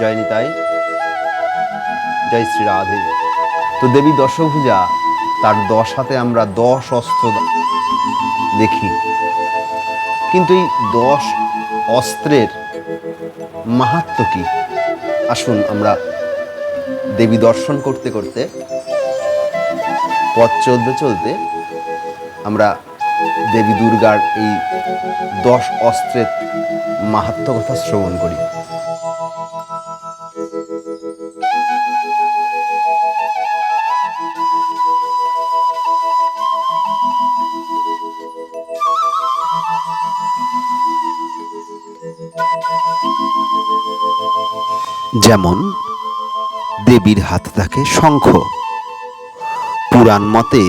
জয় নিতাই জয় শ্রী রাধে। তো দেবী দশভুজা, তার দশ হাতে আমরা দশ অস্ত্র দেখি। কিন্তু এই দশ অস্ত্রের মাহাত্ম কি? আসুন আমরা দেবী দর্শন করতে করতে, পথ চলতে চলতে আমরা দেবী দুর্গার এই দশ অস্ত্রের মাহাত্ম কথা শ্রবণ করি। যেমন দেবীর হাতে থাকে শঙ্খ। পুরাণ মতে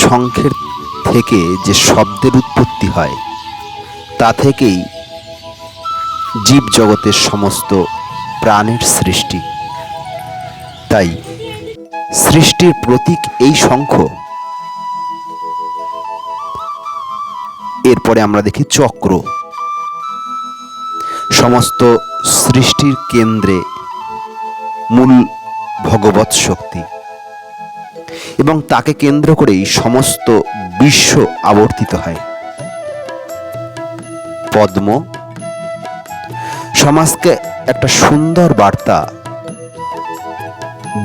শঙ্খের থেকে যে শব্দের উৎপত্তি হয়, তা থেকেই জীব জগতের সমস্ত প্রাণের সৃষ্টি। তাই সৃষ্টির প্রতীক এই শঙ্খ। এরপরে আমরা দেখি চক্র। সমস্ত সৃষ্টির কেন্দ্রে মূল ভগবত শক্তি। এবং তাকে কেন্দ্র করেই সমস্ত বিশ্ব আবর্তিত হয়। পদ্ম, সমাজকে একটা সুন্দর বার্তা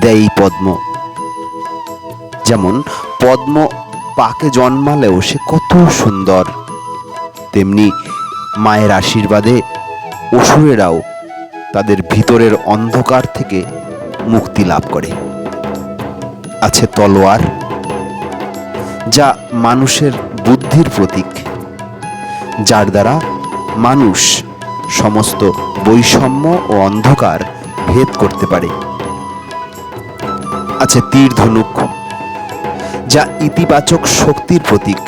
দেয় পদ্ম। যেমন, পদ্ম পাকে জন্মালেও সে কত সুন্দর, তেমনি মায়ের আশীর্বাদে অসুরেরাও তাদের ভিতরের অন্ধকার থেকে মুক্তি লাভ করে। আছে তলোয়ার, যা মানুষের বুদ্ধির প্রতীক। যার দ্বারা মানুষ সমস্ত বৈষম্য ও অন্ধকার ভেদ করতে পারে। আছে তীর ধনুক, যা ইতিবাচক শক্তির প্রতীক।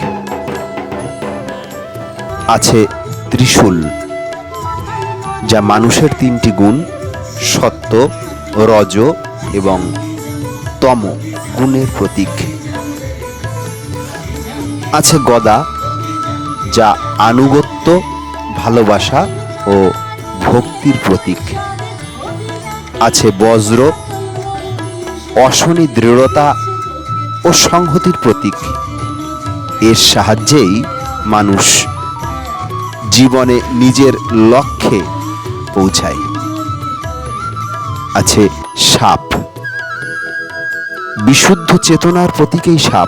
আছে ত্রিশূল যা মানুষের তিনটি গুণ, সত্য, রজ এবং তম গুণের প্রতীক। আছে গদা, যা আনুগত্য, ভালোবাসা ও ভক্তির প্রতীক। আছে বজ্র, অশনি দৃঢ়তা ও সংহতির প্রতীক। এর সাহায্যেই মানুষ জীবনে নিজের লক্ষ্যে পৌঁছায়। আছে সাপ। বিশুদ্ধ চেতনার প্রতীকেই সাপ।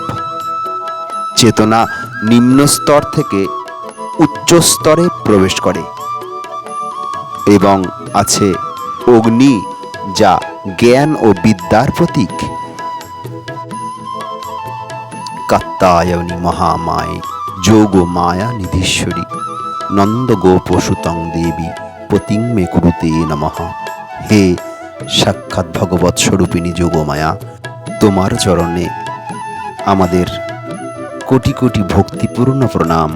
চেতনা নিম্ন থেকে উচ্চ স্তরে প্রবেশ করে। এবং আছে অগ্নি, যা জ্ঞান ও বিদ্যার প্রতীক। কাত্তায়নী মহামায় যোগ মায়া নিধীশ্বরী নন্দ গোপসুতং দেবী। পতিং মে কুরুতে নমঃ। হে সাক্ষাৎ ভগবৎ স্বরূপিণী যোগমায়া তোমার চরণে আমাদের কোটি কোটি ভক্তিপূর্ণ প্রণাম।